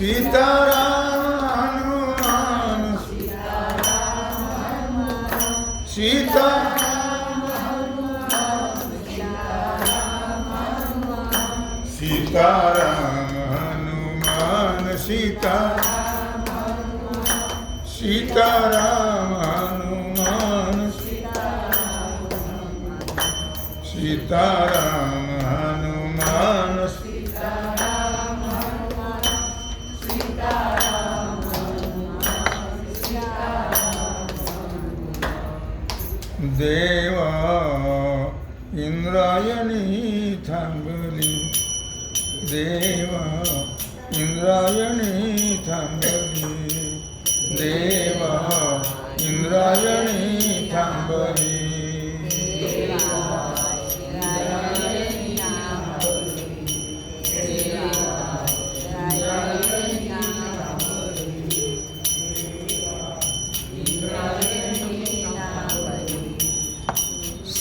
सीताराम हनुमान सीता सीताराम हनुमान सीता सीताराम हनुमान सीताराम देवा इंद्रायणी थांबली. देवा इंद्रायणी थांबली. देवा इंद्रायणी थांबली.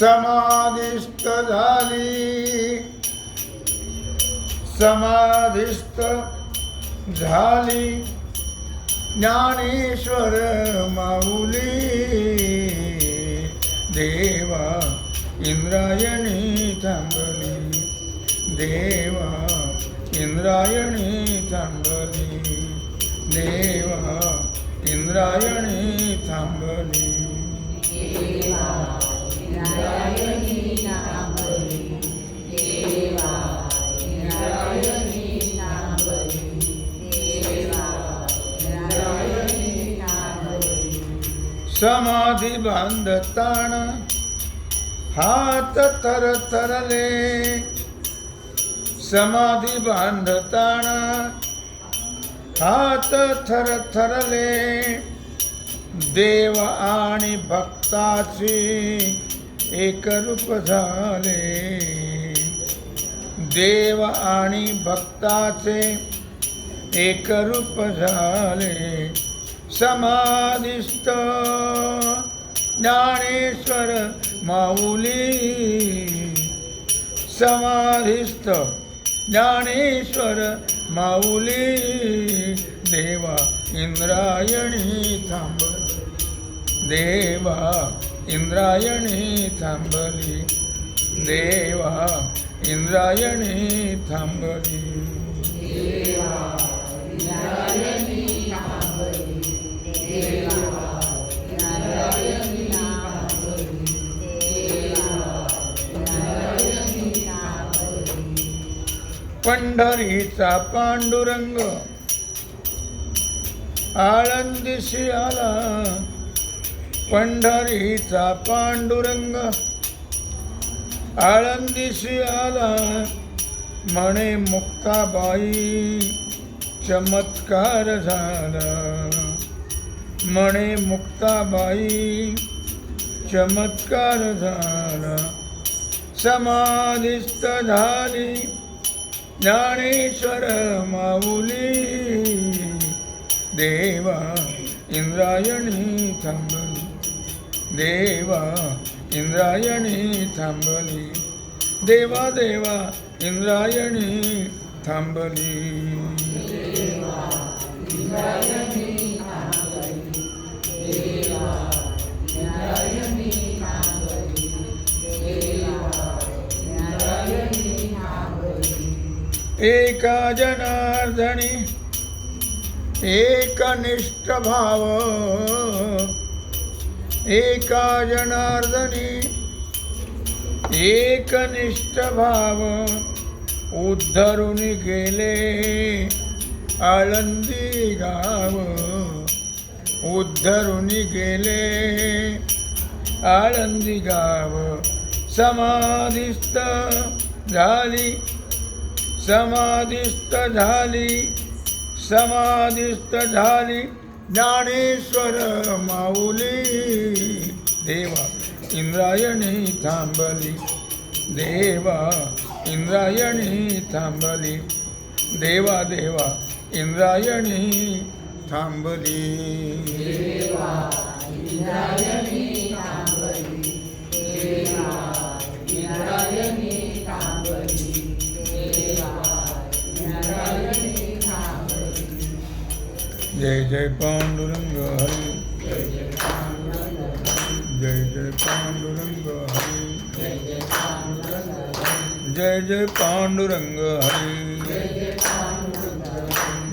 समाधिस्थ झाली. समाधिस्थ झाली. ज्ञानेश्वर माऊली. देवा इंद्रायणी थांबली. देवा इंद्रायणी थांबली. देवा इंद्रायणी थांबली. समाधी बांधताण हात तर तरले समाधी बांधताण हात थर थरले देव आणि भक्ताची एक रूप झाले. देव आणि भक्ताचे एक रूप झाले. समाधिस्थ ज्ञानेश्वर माऊली समाधिस्थ ज्ञानेश्वर माऊली देवा इंद्रायणी थांब देवा इंद्रायणी थांबली देवा इंद्रायणी थांबली. पंढरीचा पांडुरंग. आळंदीशी आला. पंढरीचा पांडुरंग. आळंदीशी आला. म्हणे मुक्ताबाई चमत्कार झाला. म्हणे मुक्ताबाई चमत्कार झाला समाधिस्थ झाली ज्ञानेश्वर माऊली देवा इंद्रायणी थांबली देवा इंद्रायणी थांबली देवा देवा इंद्रायणी थांबली. एका जनार्दनी एकनिष्ठ भाव एका जनार्दनी एकनिष्ठ भाव उद्धरून गेले आळंदी गाव. उद्धरुनी गेले. आळंदी गाव समाधिस्थ झाली. समाधिस्थ झाली. समाधिस्थ झाली. ज्ञानेश्वर माऊली. देवा इंद्रायणी थांबली. देवा इंद्रायणी थांबली. देवा देवा इंद्रायणी थांबली जय जय पांडुरंग हरी जय जय पांडुरंग हरी जय जय पांडुरंग हरी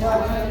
सद्गुरु